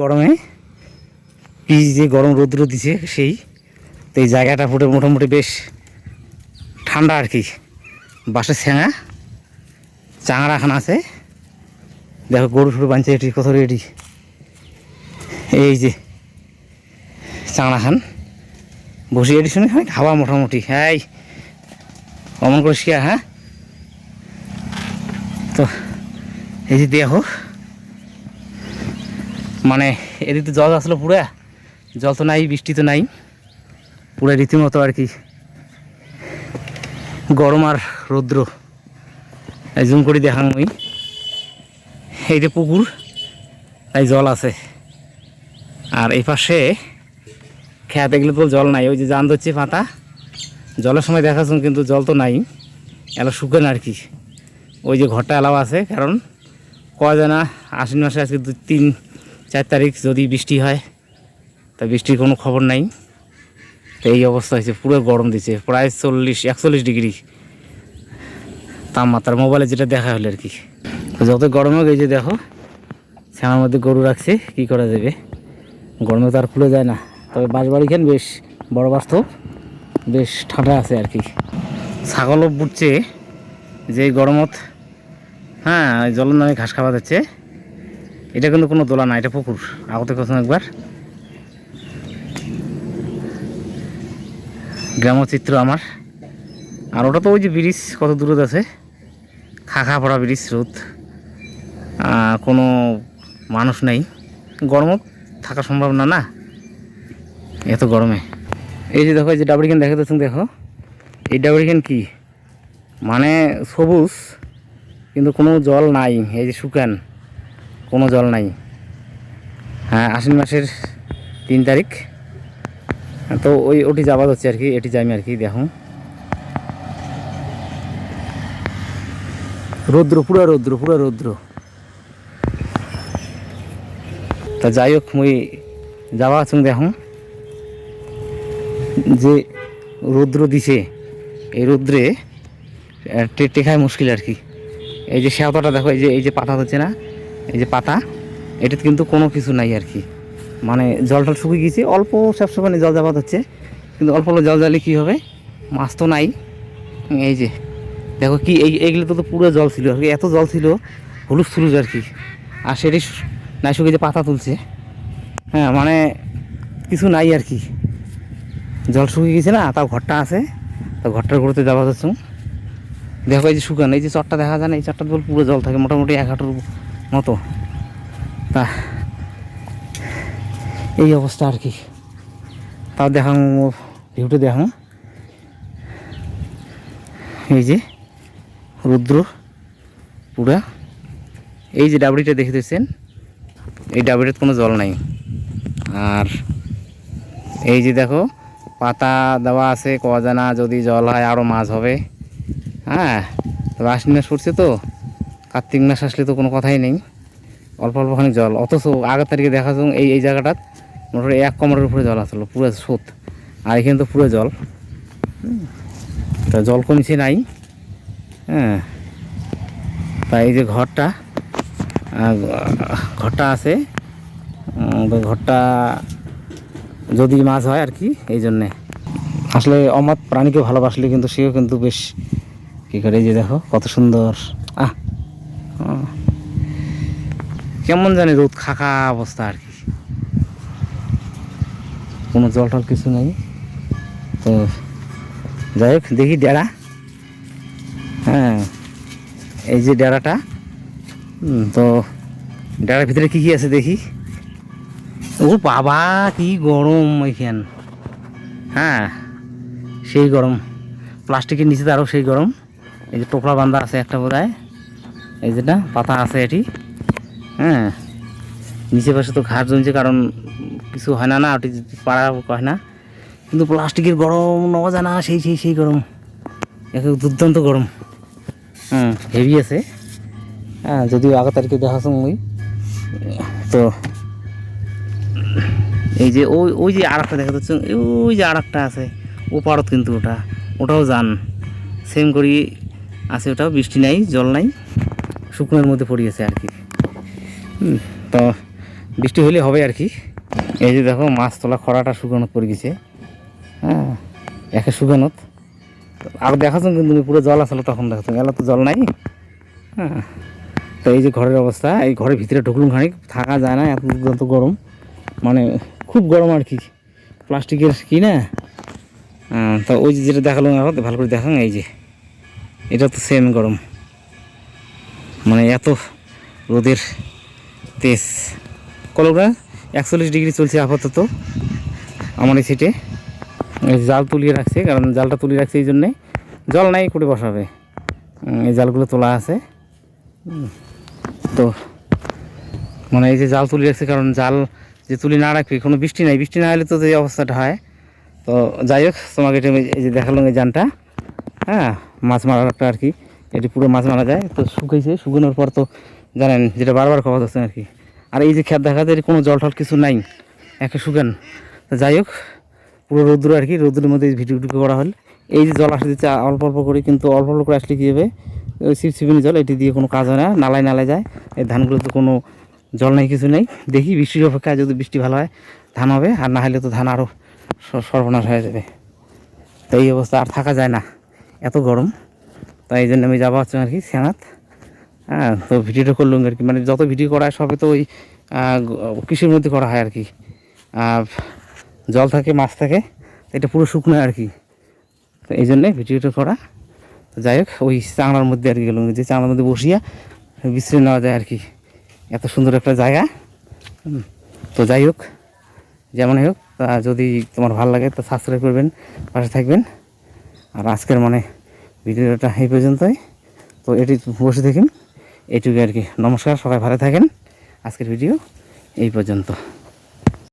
গরমে। কি যে গরম রৌদ্র দিছে, সেই। তো এই জায়গাটা ফুটে মোটামুটি বেশ ঠান্ডা আর কি। বাসের ছেঁড়া চাঙড়া খান আছে। দেখো, গরু টরু বাঁধছে এটি কত রেডি এই যে চাঙড়া খান বসে এটি শুনে হয় খাওয়া মোটামুটি। হ্যাঁ অমন করে শিয়া হ্যাঁ? তো, এই যে দেখো মানে এদিকে জল আসলো পুরা। জল তো নাই, বৃষ্টি তো নাই। পুরো রীতিমতো আর কি গরম আর রৌদ্র। জুম করে দেখাং ওই এই যে পুকুর তাই জল আছে। আর এই পাশে খেয়া দেখলে তো জল নাই, ওই যে জান ধরছে পাতা। জলের সময় দেখাচ্ছেন, কিন্তু জল তো নাই। এলো শুকান আর কি। ওই যে ঘরটা এলাও আছে, কারণ কয় যায় না আশ্বিন মাসে আজকে দু তিন চার তারিখ যদি বৃষ্টি হয়, তা বৃষ্টির কোনো খবর নাই। তো এই অবস্থা হয়েছে, পুরো গরম দিচ্ছে প্রায় চল্লিশ, একচল্লিশ ডিগ্রি তাপমাত্রা, মোবাইলে যেটা দেখা হলো আর কি। যত গরম হোক, এই যে দেখো, ছানার মধ্যে গরু রাখছে, কি করা যাবে? গরমে তো আর খুলে যায় না। তবে বাঁশ বাড়িখান বেশ বড় বাস্তব, বেশ ঠান্ডা আছে আর কি। ছাগলও বুঝছে যে গরমত হ্যাঁ জলের নামে ঘাস খাওয়া যাচ্ছে। এটা কিন্তু কোনো দোলা না, এটা পুকুর। আগতে কথা একবার। গ্রামচিত্র আমার। আর ওটা তো ওই যে ব্রিজ, কত দূরত আছে। খাখা পড়া ব্রিজ, রোদ। কোনো মানুষ নেই। গরমত থাকা সম্ভব না না? এত গরমে। এই যে দেখো, এই যে ডাবরিখান দেখা যাচ্ছে দেখো। এই ডাবরিখান কি? মানে সবুজ, কিন্তু কোনো জল নাই, এই যে শুকান। কোনো জল নাই। হ্যাঁ আশ্বিন মাসের তিন তারিখ। তো ওই ওটি যাওয়া হচ্ছে আর কি এটি যাইমি আর কি দেখো রৌদ্র পুরো রৌদ্র পুরো রৌদ্র। তা যাই হোক মুই যাওয়া আছুন দেখো যে রৌদ্র দিছে এই রৌদ্রে আহ, টে- টেকায় মুশকিল আর কি। এই যে শ্যাওতাটা দেখো এই যে এই যে পাতা হচ্ছে না এই যে পাতা, এটাতে কিন্তু কোনো কিছু নাই আর কি। মানে জল টল শুকিয়ে গেছে অল্প সবসময় জল যাবাত হচ্ছে। কিন্তু অল্প অল্প জল জ্বালে কী হবে? মাছ তো নাই। এই যে, দেখো কি, এই এইগুলো তো পুরো জল ছিল। আর কি এত জল ছিল, হলুদ ফুলুজ আর কি। আর সেটি নাই শুকিয়ে যে পাতা তুলছে। হ্যাঁ মানে কিছু নাই আর কি। জল শুকিয়ে গেছে না, তাও ঘরটা আছে। তা ঘরটার ঘুরতে যাওয়া যাচ্ছে। দেখো এই যে শুকান, এই যে চটটা দেখা যায় না, এই চটটা জল পুরো জল থাকে। মোটামুটি এক হাঁটুর মতো। তা এই অবস্থা আর কি। তাও দেখাম, ভিউটা দেখাম। এই যে, রুদ্র পুরা। এই যে ডাবড়িটা দেখে দিচ্ছেন এই ডাবড়িতে কোনো জল নাই। আর এই যে দেখো, পাতা দেওয়া আছে, কয়া জানা যদি জল হয় আরও মাছ হবে। হ্যাঁ তবে আশ্বিন মাস তো। কার্তিক মাস আসলে তো কোনো কথাই নেই। অল্প অল্পখানি জল। অথচ আগের তারিখে দেখা যাচ্ছে এই এই জায়গাটাত মোটামুটি এক কমরের উপরে জল আসলো, পুরো স্রোত। আর এখানে তো পুরো জল। তা জল কমছে নাই। হ্যাঁ। তা এই যে ঘরটা ঘরটা আছে। ঘরটা যদি মাছ হয় আর কি, এই জন্যে। আসলে অমাত প্রাণীকে ভালোবাসলে কিন্তু সেও কিন্তু বেশ কী করে এই যে দেখো, কত সুন্দর। কেমন জানি রোদ খাকা অবস্থা আর কি। কোনো জল টল কিছু নেই। তো যাই হোক, দেখি ডেরা। হ্যাঁ এই যে ডেরাটা। তো ডেরার ভিতরে কী কী আছে দেখি? ও বাবা, কি গরম এখান। হ্যাঁ সেই গরম। প্লাস্টিকের নিচে আরও সেই গরম। এই যে টোকরা বান্ধা আছে একটা বোধ এই যেটা পাতা আছে এটি। হ্যাঁ নিচে পাশে তো ঘাট জমছে, কারণ কিছু হয় না না, ওটি পাড়া হয় না। কিন্তু প্লাস্টিকের গরম নেওয়া যায় না, সেই সেই সেই গরম। একে দুর্দান্ত গরম। হুম, হেভি আছে। হ্যাঁ যদিও আগের তারিখে দেখাচ্ছ ওই তো, এই যে ওই ওই যে আর একটা দেখা যাচ্ছে, ওই যে আর একটা আছে ও পারত কিন্তু ওটা। ওটাও যান। সেম করি, আছে ওটাও, বৃষ্টি নাই, জল নাই। শুকনোর মধ্যে পড়িয়েছে আর কি। তো বৃষ্টি হলে হবে আর কি। এই যে দেখো মাছ তোলা খরাটা শুকানোত পড়ে গেছে। হ্যাঁ একে শুকানোত। আর দেখাচ্ছ কিন্তু পুরো জল আসলো তখন দেখাচ্ছ এলা তো জল নাই। হ্যাঁ তো এই যে ঘরের অবস্থা এই ঘরের ভিতরে ঢুকলুম খানিক থাকা যায় না এত গরম। মানে খুব গরম আর কি। প্লাস্টিকের কি না? আহ, তো ওই যে যেটা দেখালাম ভালো করে দেখান এই যে। এটা তো সেম গরম। মানে এত রোদের তেজ। কলকা একচল্লিশ ডিগ্রি চলছে আপাতত আমার এই সিটে। জাল তুলিয়ে রাখছে, কারণ জালটা তুলিয়ে রাখছে এই জন্যে জল নাই করে বসাবে। এই জালগুলো তোলা আছে। তো মানে এই যে জাল তুলে রাখছে, কারণ জাল যে তুলি না রাখবি, কোনো বৃষ্টি নাই। বৃষ্টি না হলে তো যে অবস্থাটা হয়। তো যাই হোক, তোমাকে এই যে দেখালাম এই জানটা হ্যাঁ মাছ মারাটা আর কি এটি পুরো মাছ মারা যায়, তো শুকাইছে। শুকানোর পর তো জানেন, যেটা বারবার খাওয়া যাচ্ছে আর কি। আর এই যে খেত দেখা যায় কোনো জল টল কিছু নাই, একে শুকান। যাই হোক, পুরো রৌদ্র আর কি, রৌদ্রের মধ্যে ভিডিও টিডিও করা হল। এই যে জল আসতে দিচ্ছে অল্প অল্প করে, কিন্তু অল্প অল্প করে আসলে কী হবে? ওই সিপসিপিনি জল, এটি দিয়ে কোনো কাজ হয় না, নালায় নালায় যায়। এই ধানগুলো তো কোনো জল নেই, কিছু নেই। দেখি বৃষ্টির অপেক্ষায় যদি বৃষ্টি ভালো হয়, ধান হবে, আর না হলে তো ধান আরও সর্বনাশ হয়ে যাবে। তো এই অবস্থা, আর থাকা যায় না। এত গরম। তাই এই জন্য আমি যাব হচ্ছে আর কি সেনাত হ্যাঁ তো ভিডিওটা করলাম আর কি। মানে যত ভিডিও করা হয় সবে তো ওই কৃষির মধ্যে করা হয় আর কি। আহ, জল থাকে মাছ থাকে এটা পুরো শুকনো আর কি। তো এই জন্যে ভিডিওটা করা। যাই হোক ওই চাংড়ার মধ্যে আর কি গেলাম। যে চাংড়ার মধ্যে বসিয়া বিশ্রাম নেওয়া যায় আর কি। এত সুন্দর একটা জায়গা। তো যাই হোক যেমনই হোক তা যদি তোমার ভালো লাগে তো সাবস্ক্রাইব করবেন পাশে থাকবেন। আর আজকের মানে ভিডিওটা এই পর্যন্তই। তো এটি বসে থাকেন। এটুকু আর কি। নমস্কার, সবাই ভালো থাকেন। আজকের ভিডিও এই পর্যন্ত।